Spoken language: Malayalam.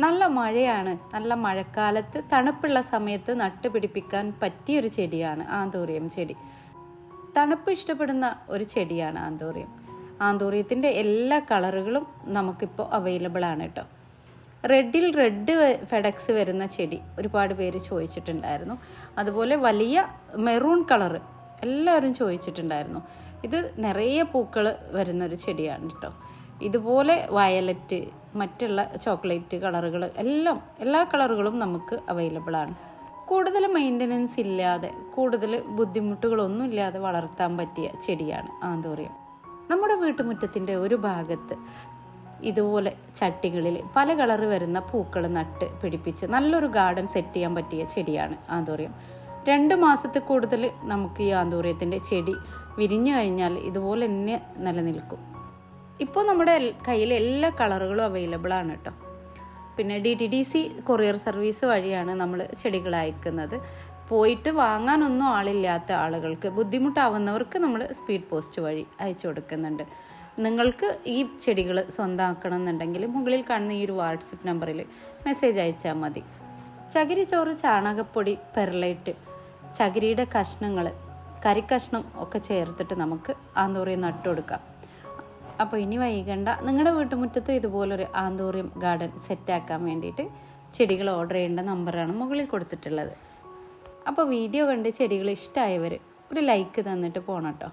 നല്ല മഴയാണ്. നല്ല മഴക്കാലത്ത് തണുപ്പുള്ള സമയത്ത് നട്ടുപിടിപ്പിക്കാൻ പറ്റിയൊരു ചെടിയാണ് ആന്തോറിയം ചെടി. തണുപ്പ് ഇഷ്ടപ്പെടുന്ന ഒരു ചെടിയാണ് ആന്തോറിയം. ആന്തൂറിയത്തിന്റെ എല്ലാ കളറുകളും നമുക്കിപ്പോൾ അവൈലബിൾ ആണ് കേട്ടോ റെഡിൽ റെഡ് ഫെഡക്സ് വരുന്ന ചെടി ഒരുപാട് പേര് ചോദിച്ചിട്ടുണ്ടായിരുന്നു. അതുപോലെ വലിയ മെറൂൺ കളറ് എല്ലാവരും ചോദിച്ചിട്ടുണ്ടായിരുന്നു. ഇത് നിറയെ പൂക്കൾ വരുന്നൊരു ചെടിയാണ് കേട്ടോ ഇതുപോലെ വയലറ്റ് മറ്റുള്ള ചോക്ലേറ്റ് കളറുകൾ എല്ലാം എല്ലാ കളറുകളും നമുക്ക് അവൈലബിൾ ആണ്. കൂടുതൽ മെയിന്റനൻസ് ഇല്ലാതെ കൂടുതൽ ബുദ്ധിമുട്ടുകളൊന്നും ഇല്ലാതെ വളർത്താൻ പറ്റിയ ചെടിയാണ് ആന്തോറിയം. നമ്മുടെ വീട്ടുമുറ്റത്തിന്റെ ഒരു ഭാഗത്ത് ഇതുപോലെ ചട്ടികളിൽ പല കളറ് വരുന്ന പൂക്കൾ നട്ട് പിടിപ്പിച്ച് നല്ലൊരു ഗാർഡൻ സെറ്റ് ചെയ്യാൻ പറ്റിയ ചെടിയാണ് ആന്തോറിയം. രണ്ട് മാസത്തിൽ കൂടുതൽ നമുക്ക് ഈ ആന്തോറിയത്തിന്റെ ചെടി വിരിഞ്ഞു കഴിഞ്ഞാൽ ഇതുപോലെ തന്നെ നിലനിൽക്കും. ഇപ്പോൾ നമ്മുടെ കയ്യിൽ എല്ലാ കളറുകളും അവൈലബിൾ ആണ് കേട്ടോ പിന്നെ D T D C courier service വഴിയാണ് നമ്മൾ ചെടികൾ അയക്കുന്നത്. പോയിട്ട് വാങ്ങാനൊന്നും ആളില്ലാത്ത ആളുകൾക്ക് ബുദ്ധിമുട്ടാവുന്നവർക്ക് നമ്മൾ സ്പീഡ് പോസ്റ്റ് വഴി അയച്ചു കൊടുക്കുന്നുണ്ട്. നിങ്ങൾക്ക് ഈ ചെടികൾ സ്വന്തമാക്കണം എന്നുണ്ടെങ്കിൽ മുകളിൽ കാണുന്ന ഈ ഒരു വാട്സപ്പ് നമ്പറിൽ മെസ്സേജ് അയച്ചാൽ മതി. ചകിരി ചോറ് ചാണകപ്പൊടി പെർലൈറ്റ് ചകിരിയുടെ കഷ്ണങ്ങൾ കരിക്കഷ്ണം ഒക്കെ ചേർത്തിട്ട് നമുക്ക് ആന്തോറിയം നട്ടുകൊടുക്കാം അപ്പോൾ ഇനി വൈകണ്ട. നിങ്ങളുടെ വീട്ടുമുറ്റത്ത് ഇതുപോലൊരു ആന്തോറിയം ഗാർഡൻ സെറ്റാക്കാൻ വേണ്ടിയിട്ട് ചെടികൾ ഓർഡർ ചെയ്യേണ്ട നമ്പറാണ് മുകളിൽ കൊടുത്തിട്ടുള്ളത്. അപ്പോൾ വീഡിയോ കണ്ട് ചെടികൾ ഇഷ്ടമായവർ ഒരു ലൈക്ക് തന്നിട്ട് പോകണം കേട്ടോ